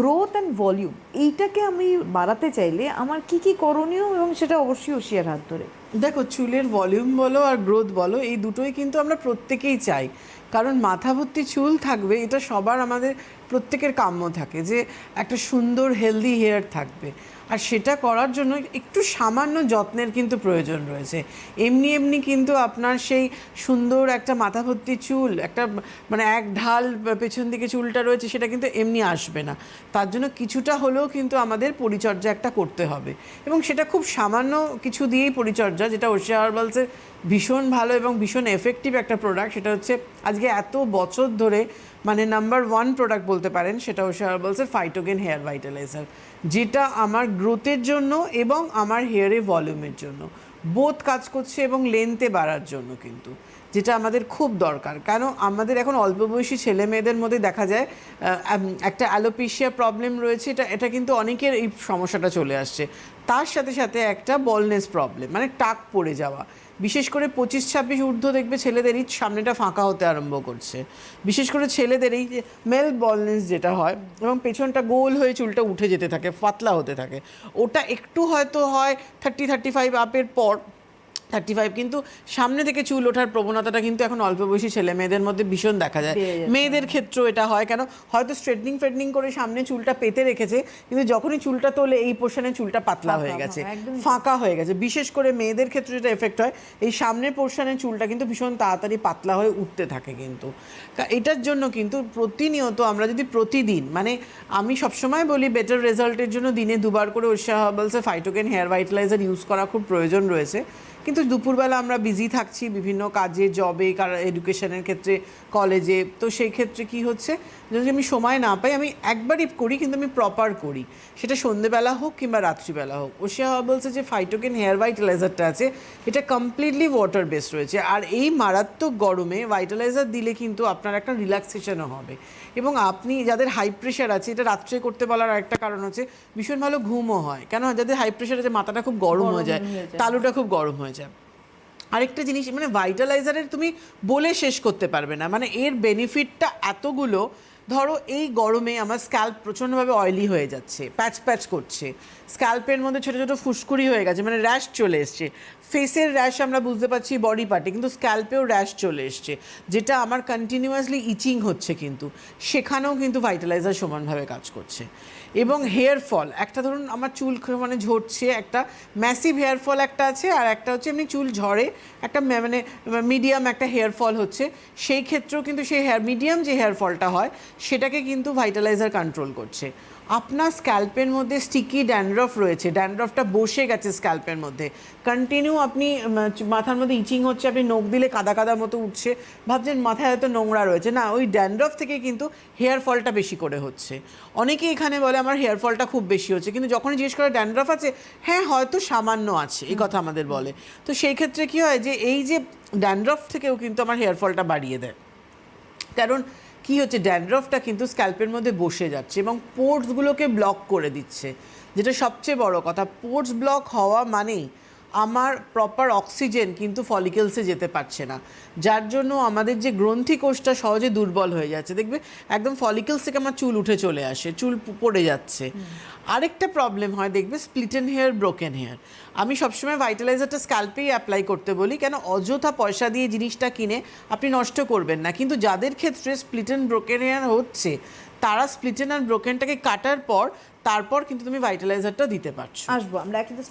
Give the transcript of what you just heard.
Growth and volume এইটাকে আমি বাড়াতে চাইলে আমার কি কি করণীয় এবং সেটা অবশ্যই হুঁশিয়ার হাত ধরে। দেখো, চুলের ভলিউম বলো আর গ্রোথ বলো, এই দুটোই কিন্তু আমরা প্রত্যেকেই চাই। কারণ মাথা ভর্তি চুল থাকবে, এটা সবার আমাদের প্রত্যেকের কাম্য থাকে যে একটা সুন্দর হেলদি হেয়ার থাকবে। আর সেটা করার জন্য একটু সামান্য যত্নের কিন্তু প্রয়োজন রয়েছে। এমনি এমনি কিন্তু আপনার সেই সুন্দর একটা মাথা ভর্তি চুল, একটা মানে এক ঢাল পেছন দিকে চুলটা রয়েছে, সেটা কিন্তু এমনি আসবে না। তার জন্য কিছুটা হলেও কিন্তু আমাদের পরিচর্যা একটা করতে হবে। এবং সেটা খুব সামান্য কিছু দিয়েই পরিচর্যা যেটা ওশিয়া হার্বালসের ভীষণ ভালো এবং ভীষণ এফেক্টিভ একটা প্রোডাক্ট সেটা হচ্ছে আজকে এত বছর ধরে মানে নাম্বার ওয়ান প্রোডাক্ট বলতে পারেন, সেটা ওশিয়া হার্বালসের ফাইটোগেন হেয়ার ভাইটালাইজার যেটা আমার গ্রোথের জন্য এবং আমার হেয়ারে ভলিউমের জন্য। বোথ কাজ করছে এবং লেনতে বাড়ার জন্য কিন্তু, যেটা আমাদের খুব দরকার। কেন? আমাদের এখন অল্প বয়সী ছেলে মেয়েদের মধ্যে দেখা যায় একটা অ্যালোপেশিয়া প্রবলেম রয়েছে, এটা এটা কিন্তু অনেকের এই সমস্যাটা চলে আসছে। তার সাথে সাথে একটা বলনেস প্রবলেম মানে টাক পড়ে যাওয়া। বিশেষ করে পঁচিশ ছাব্বিশ ঊর্ধ্ব দেখবে ছেলেদেরই সামনেটা ফাঁকা হতে আরম্ভ করছে। বিশেষ করে ছেলেদের এই যে মেল বলনেস যেটা হয় এবং পেছনটা গোল হয়ে চুলটা উঠে যেতে থাকে পাতলা হতে থাকে। ওটা একটু হয়তো হয় থার্টি থার্টি ফাইভ আপের পর থার্টি ফাইভ কিন্তু সামনে থেকে চুল ওঠার প্রবণতাটা কিন্তু এখন অল্প বয়সী ছেলে মেয়েদের মধ্যে ভীষণ দেখা যায়। মেয়েদের ক্ষেত্রেও এটা হয় কেন? হয়তো স্ট্রেটনিং ফ্রেটনিং করে সামনে চুলটা পেতে রেখেছে কিন্তু যখনই চুলটা তোলে এই পোর্শনে চুলটা পাতলা হয়ে গেছে ফাঁকা, হয়ে গেছে। বিশেষ করে মেয়েদের ক্ষেত্রে যেটা এফেক্ট হয় এই সামনের পোর্শনের চুলটা কিন্তু ভীষণ তাড়াতাড়ি পাতলা হয়ে উঠতে থাকে কিন্তু। এটার জন্য কিন্তু প্রতিনিয়ত আমরা যদি প্রতিদিন মানে আমি সবসময় বলি বেটার রেজাল্টের জন্য দিনে দুবার করে ওষা হার্বালসে ফাইটোকেন হেয়ার ভাইটালাইজার ইউজ করা খুব প্রয়োজন রয়েছে। কিন্তু দুপুরবেলা আমরা বিজি থাকছি বিভিন্ন কাজে জবে এডুকেশনের ক্ষেত্রে কলেজে তো সেই ক্ষেত্রে কি হচ্ছে? যদি আমি সময় না পাই আমি একবারই করি কিন্তু আমি প্রপার করি। সেটা সন্ধেবেলা হোক কিংবা রাত্রিবেলা হোক। ওশিয়া বলছে যে ফাইটোকেন হেয়ার ভাইটালাইজারটা আছে এটা কমপ্লিটলি ওয়াটার বেস রয়েছে। আর এই মারাত্মক গরমে ভাইটালাইজার দিলে কিন্তু আপনার একটা রিল্যাক্সেশনও হবে। এবং আপনি যাদের হাই প্রেশার আছে এটা রাত্রে করতে বলার একটা কারণ হচ্ছে ভীষণ ভালো ঘুমও হয়। কেন? যাদের হাই প্রেশার আছে মাথাটা খুব গরম হয়ে যায় হয়ে যায়। তালুটা খুব গরম হয়ে যায় আরেকটা জিনিস মানে ভাইটালাইজারের তুমি বলে শেষ করতে পারবে না। মানে এর বেনিফিটটা এতগুলো ধরো এই গরমে আমার স্ক্যাল্প প্রচণ্ডভাবে অয়েলি হয়ে যাচ্ছে, প্যাচ প্যাচ করছে। স্ক্যাল্পের মধ্যে ছোটো ছোটো ফুসকুড়ি হয়ে গেছে মানে র্যাশ চলে এসছে। ফেসের র্যাশ আমরা বুঝতে পারছি বডি পার্টে কিন্তু স্ক্যাল্পেও র্যাশ চলে এসছে, যেটা আমার কন্টিনিউয়াসলি ইচিং হচ্ছে কিন্তু। সেখানেও কিন্তু ভাইটালাইজার সমানভাবে কাজ করছে। এবং হেয়ার ফল একটা ধরুন আমার চুল মানে ঝরছে, একটা ম্যাসিভ হেয়ার ফল একটা আছে, আর একটা হচ্ছে এমনি চুল ঝরে, একটা মানে মিডিয়াম একটা হেয়ার ফল হচ্ছে। সেই ক্ষেত্রেও কিন্তু সেই হেয়ার মিডিয়াম যে হেয়ার ফলটা হয় সেটাকে কিন্তু ভাইটালাইজার কন্ট্রোল করছে। আপনার স্ক্যাল্পের মধ্যে স্টিকি ড্যান্ড্রফ রয়েছে ড্যান্ড্রফটা বসে গেছে স্ক্যাল্পের মধ্যে। কন্টিনিউ আপনি মাথার মধ্যে ইচিং হচ্ছে আপনি নখ দিলে কাদা কাদা মতো উঠছে। ভাবছেন মাথায় হয়তো নোংরা রয়েছে। না ওই ড্যান্ড্রফ থেকে কিন্তু হেয়ার ফলটা বেশি করে হচ্ছে। অনেকে এখানে বলে আমার হেয়ার ফলটা খুব বেশি হচ্ছে কিন্তু যখনই জিজ্ঞেস করে ড্যান্ড্রফ আছে হ্যাঁ হয়তো সামান্য আছে এই কথা আমাদের বলে। তো সেই ক্ষেত্রে কি হয় যে এই যে ড্যান্ড্রফ থেকেও কিন্তু আমার হেয়ার ফলটা বাড়িয়ে দেয়। কারণ কি হচ্ছে ড্যান্ড্রফটা কিন্তু স্ক্যাল্পের মধ্যে বসে যাচ্ছে এবং পোর্টসগুলোকে ব্লক করে দিচ্ছে। যেটা সবচেয়ে বড় কথা পোর্টস ব্লক হওয়া মানেই আমার প্রপার অক্সিজেন কিন্তু ফলিকেলসে যেতে পারছে না। যার জন্য আমাদের যে গ্রন্থি কোষটা সহজে দুর্বল হয়ে যাচ্ছে। দেখবে একদম ফলিকেলস থেকে আমার চুল উঠে চলে আসে চুল পড়ে যাচ্ছে। আরেকটা প্রবলেম হয় দেখবে স্প্লিটেন হেয়ার ব্রোকেন হেয়ার আমি সবসময় ভাইটালাইজারটা স্ক্যাল্পেই অ্যাপ্লাই করতে বলি কেন অযথা পয়সা দিয়ে জিনিসটা কিনে আপনি নষ্ট করবেন না। কিন্তু যাদের ক্ষেত্রে স্প্লিটেন ব্রোকেন হেয়ার হচ্ছে তারা স্প্লিটেন আর ব্রোকেনটাকে কাটার পর তারপর কিন্তু তুমি ভাইটালাইজারটা দিতে পারছ। আসব আমরা একটা